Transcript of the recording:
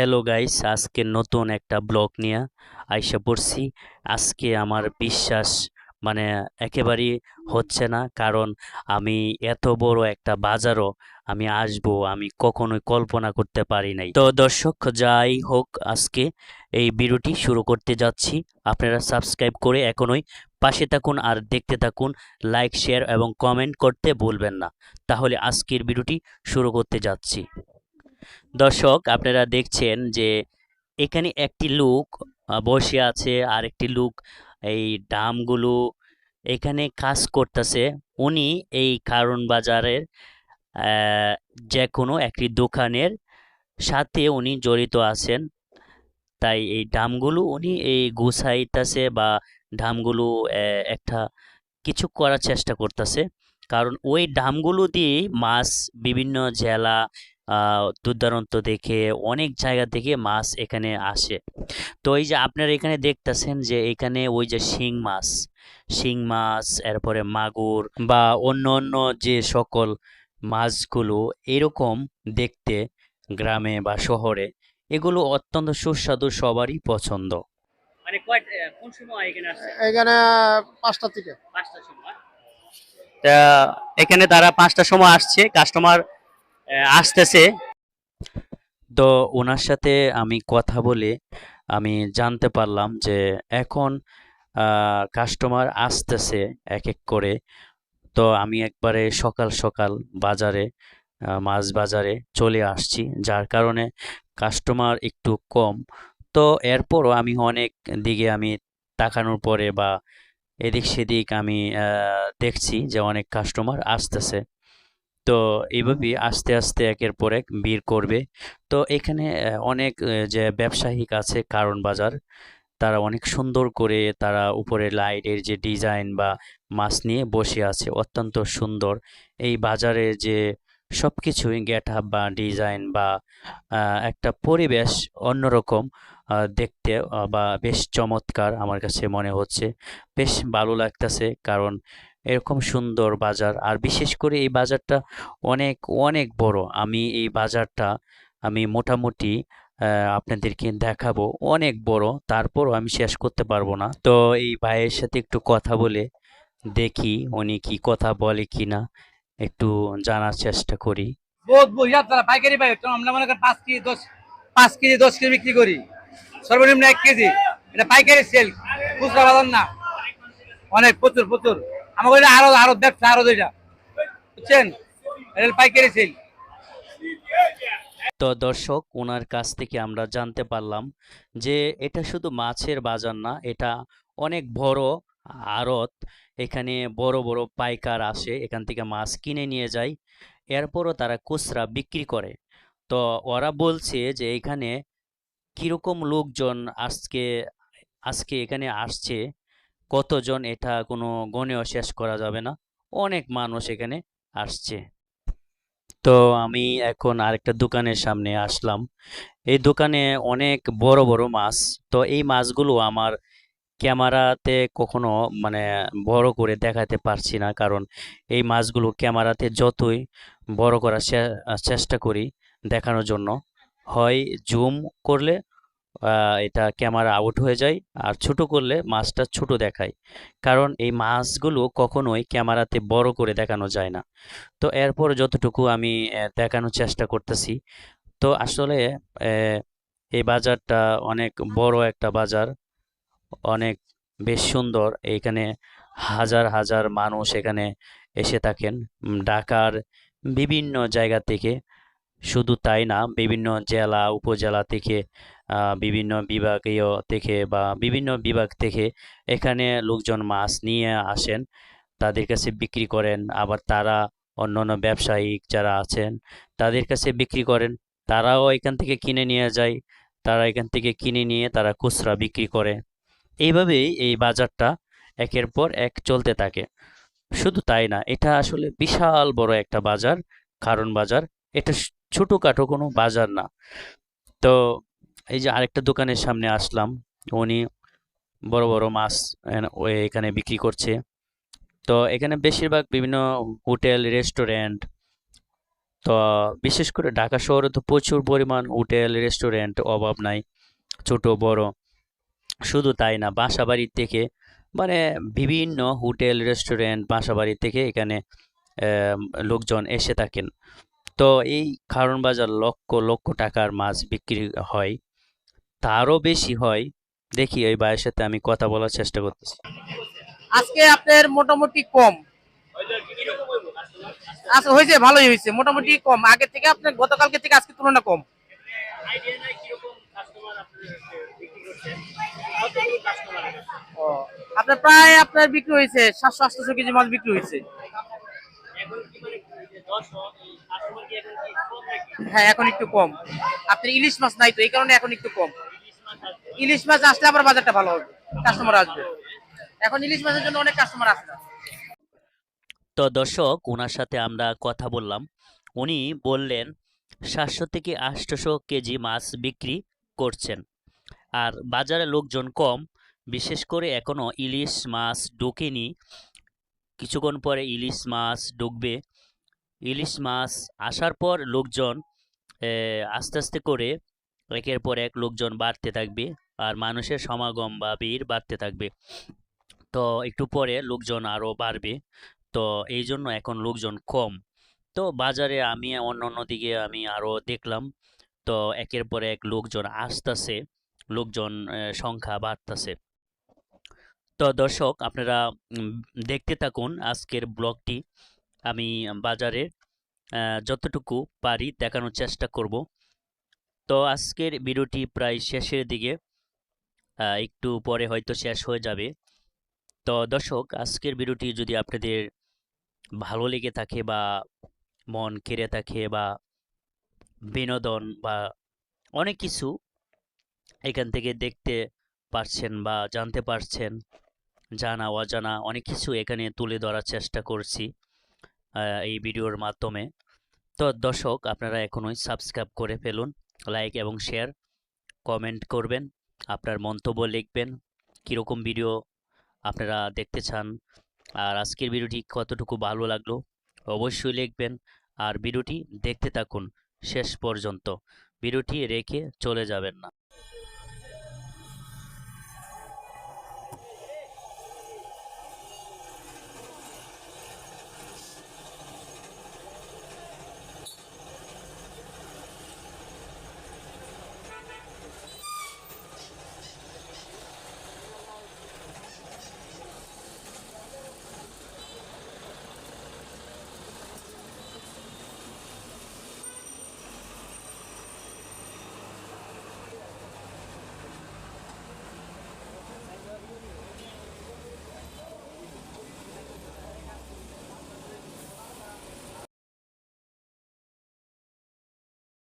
Hello guys আজকে নতুন একটা ব্লগ নিয়ে আইসা পড়ছি। আজকে আমার বিশ্বাস মানে একেবারেই হচ্ছে না, কারণ আমি এত বড় একটা বাজারও আমি আসব, আমি কখনোই কল্পনা করতে পারি নাই। তো দর্শক, যাই হোক, আজকে এই ভিডিওটি শুরু করতে যাচ্ছি। আপনারা সাবস্ক্রাইব করে এখনোই পাশে থাকুন আর দেখতে থাকুন লাইক শেয়ার এবং কমেন্ট করতে ভুলবেন না। তাহলে আজকের ভিডিওটি শুরু করতে যাচ্ছি। দর্শক, আপনারা দেখছেন যে এখানে একটি লোক বসে আছে আর একটি লোক এই ডামগুলো এখানে কাজ করতেছে। উনি এই কারণ বাজারের যে কোনো একটি দোকানের সাথে উনি জড়িত আছেন। তাই এই ডামগুলো উনি এই গুছাইতেছে বা ডামগুলো একটা কিছু করার চেষ্টা করতেছে। কারণ ওই ডামগুলো দিয়ে মাছ বিভিন্ন জেলা দূরদূরান্ত দেখে অনেক জায়গা থেকে মাছ এখানে আসে। তো এই যে আপনারা এখানে দেখতেছেন যে এখানে ওই যে শিং মাছ শিং মাছ এরপরে মাগুর বা অন্য অন্য যে সকল মাছগুলো এরকম দেখতে গ্রামে বা শহরে এগুলো অত্যন্ত সুস্বাদু সবারই পছন্দ। মানে কোন সময় এখানে আসছে? এখানে পাঁচটা থেকে। পাঁচটার সময়। তা এখানে তারা পাঁচটার সময় আসছে কাস্টমার আসতেছে। তো ওনার সাথে আমি কথা বলে আমি জানতে পারলাম যে এখন কাস্টমার আসতেছে এক এক করে। তো আমি একবারে সকাল সকাল বাজারে মাছ বাজারে চলে আসছি। যার কারণে কাস্টমার একটু কম। তো এরপরও আমি অনেক দিকে আমি তাকানোর পরে বা এদিক সেদিক আমি দেখছি যে অনেক কাস্টমার আসতেছে। তো এইভাবেই আস্তে আস্তে একের পর এক ভিড় করবে। তো এখানে অনেক যে ব্যবসায়িক আছে কারণ বাজার, তারা অনেক সুন্দর করে তারা উপরে লাইটের যে ডিজাইন বা মাছ নিয়ে বসে আছে, অত্যন্ত সুন্দর। এই বাজারে যে সব কিছুই গেট আপ বা ডিজাইন বা একটা পরিবেশ অন্যরকম দেখতে বা বেশ চমৎকার আমার কাছে মনে হচ্ছে। বেশ ভালো লাগতেছে কারণ এরকম সুন্দর বাজার। আর বিশেষ করে এই বাজারটা অনেক অনেক বড়। আমি এই বাজারটা, আমি মোটামুটি আপনাদেরকে দেখাবো। অনেক বড়, তারপরও আমি শেষ করতে পারব না। তো এই ভাইয়ের সাথে একটু কথা বলে দেখি উনি কি কথা বলে কি না একটু জানার চেষ্টা করি। বহুত তারা পাইকারি পাই আমরা মনে করি পাঁচ কেজি, দশ, পাঁচ কেজি, দশ কেজি বিক্রি করি। সর্বনিম্ন এক কেজি। এটা পাইকারি সেল। খুচরা বাজার না। অনেক, প্রচুর প্রচুর। এটা আরও আরও আরও বুঝছেন? তো দর্শক ওনার কাছ থেকে আমরা জানতে পারলাম যে এটা শুধু মাছের বাজার না, এটা অনেক বড় আড়ত। এখানে বড় বড় পাইকার আসে, এখান থেকে মাছ কিনে নিয়ে যায়। এরপরও তারা খুচরা বিক্রি করে। তো ওরা বলছে যে এখানে কীরকম লোকজন আজকে আজকে এখানে আসছে কতজন এটা কোনো গণেও শেষ করা যাবে না। অনেক মানুষ এখানে আসছে। তো আমি এখন আরেকটা দোকানের সামনে আসলাম। এই দোকানে অনেক বড় বড় মাছ। তো এই মাছগুলো আমার ক্যামেরাতে কখনো মানে বড় করে দেখাতে পারছি না। কারণ এই মাছগুলো ক্যামেরাতে যতই বড় করার চেষ্টা করি দেখানোর জন্য। হয় জুম করলে এটা ক্যামেরা আউট হয়ে যায় আর ছোট করলে মাছটা ছোট দেখায়। কারণ এই মাছগুলো কখনোই ক্যামেরাতে বড় করে দেখানো যায় না। তো এরপর যতটুকু আমি দেখানোর চেষ্টা করতেছি। তো আসলে এই বাজারটা অনেক বড় একটা বাজার, অনেক বেশ সুন্দর। এখানে হাজার হাজার মানুষ এখানে এসে থাকেন। ঢাকার বিভিন্ন জায়গা থেকে। শুধু তাই না, বিভিন্ন জেলা, উপজেলা থেকে বিভিন্ন বিভাগীয় থেকে বা বিভিন্ন বিভাগ থেকে এখানে লোকজন মাছ নিয়ে আসেন, তাদের কাছে বিক্রি করেন। আবার তারা অন্য অন্য ব্যবসায়িক যারা আছেন, তাদের কাছে বিক্রি করেন। তারাও এখান থেকে কিনে নিয়ে যায়। তারা এখান থেকে কিনে নিয়ে তারা খুচরা বিক্রি করে। এইভাবেই এই বাজারটা একের পর এক চলতে থাকে। শুধু তাই না, এটা আসলে বিশাল বড় একটা বাজার, কারণ বাজার। এটা ছোটোখাটো কোনো বাজার না। তো এই যে আরেকটা দোকানের সামনে আসলাম, উনি বড় বড় মাছ এখানে বিক্রি করছে। তো এখানে বেশিরভাগ বিভিন্ন হোটেল, রেস্টুরেন্ট, তো বিশেষ করে ঢাকা শহরে তো প্রচুর পরিমাণ হোটেল, রেস্টুরেন্ট অভাব নাই, ছোট, বড়। শুধু তাই না বাসাবাড়ি থেকে মানে বিভিন্ন হোটেল, রেস্টুরেন্ট বাসাবাড়ি থেকে এখানে লোকজন এসে থাকেন। তো এই কারণ বাজার লক্ষ লক্ষ টাকার মাছ বিক্রি হয়। তারও বেশি হয়। দেখি ওই ভাইয়ের সাথে আমি কথা বলার চেষ্টা করতেছি। আজকে আপনার মোটামুটি কম। আচ্ছা হয়েছে, ভালোই হয়েছে, মোটামুটি কম। আগের থেকে আপনার গতকালকে থেকে আজকে তুলনা কম। আপনার প্রায় আপনার বিক্রি হয়েছে, সাতশো, আটশো কেজি মাছ বিক্রি হয়েছে। হ্যাঁ এখন একটু কম। আপনার ইলিশ মাছ নাই তো, এই কারণে এখন একটু কম। ইলিশ মাছ আসলে আবার বাজারটা ভালো হবে কাস্টমার আসবে। এখন ইলিশ মাছের জন্য অনেক কাস্টমার আসে তো দর্শক ওনার সাথে আমরা কথা বললাম। উনি বললেন, সাতশো থেকে আটশোশো কেজি মাছ বিক্রি করছেন। আর বাজারে লোকজন কম, বিশেষ করে এখনও ইলিশ মাছ ঢোকেনি। কিছুক্ষণ পরে ইলিশ মাছ ঢুকবে। ইলিশ মাছ আসার পর লোকজন আস্তে আস্তে করে একের পর এক লোকজন বাড়তে থাকবে আর মানুষের সমাগম বা ভিড় বাড়তে থাকবে। তো একটু পরে লোকজন আরও বাড়বে। তো এই জন্য এখন লোকজন কম। তো বাজারে আমি অন্য অন্য দিকে আমি আরও দেখলাম। তো একের পর এক লোকজন আসতেছে। লোকজন সংখ্যা বাড়তেছে। তো দর্শক আপনারা দেখতে থাকুন আজকের ব্লগটি। আমি বাজারের আহ, যতটুকু পারি দেখানোর চেষ্টা করব। তো আজকের ভিডিওটি প্রায় শেষের দিকে একটু পরে হয়তো শেষ হয়ে যাবে। তো দর্শক, আজকের ভিডিওটি যদি আপনাদের ভালো লেগে থাকে বা মন কেড়ে থাকে বা বিনোদন বা অনেক কিছু এখান থেকে দেখতে পারছেন বা জানতে পারছেন, জানা, অজানা অনেক কিছু এখানে তুলে ধরার চেষ্টা করছি এই ভিডিওর মাধ্যমে। তো দর্শক, আপনারা এখনই সাবস্ক্রাইব করে ফেলুন। লাইক এবং শেয়ার কমেন্ট করবেন, আপনার মন্তব্য লিখবেন, কীরকম ভিডিও আপনারা দেখতে চান, আর আজকের ভিডিওটি কতটুকু ভালো লাগল, অবশ্যই লিখবেন, আর ভিডিওটি দেখতে থাকুন শেষ পর্যন্ত ভিডিওটি রেখে চলে যাবেন না।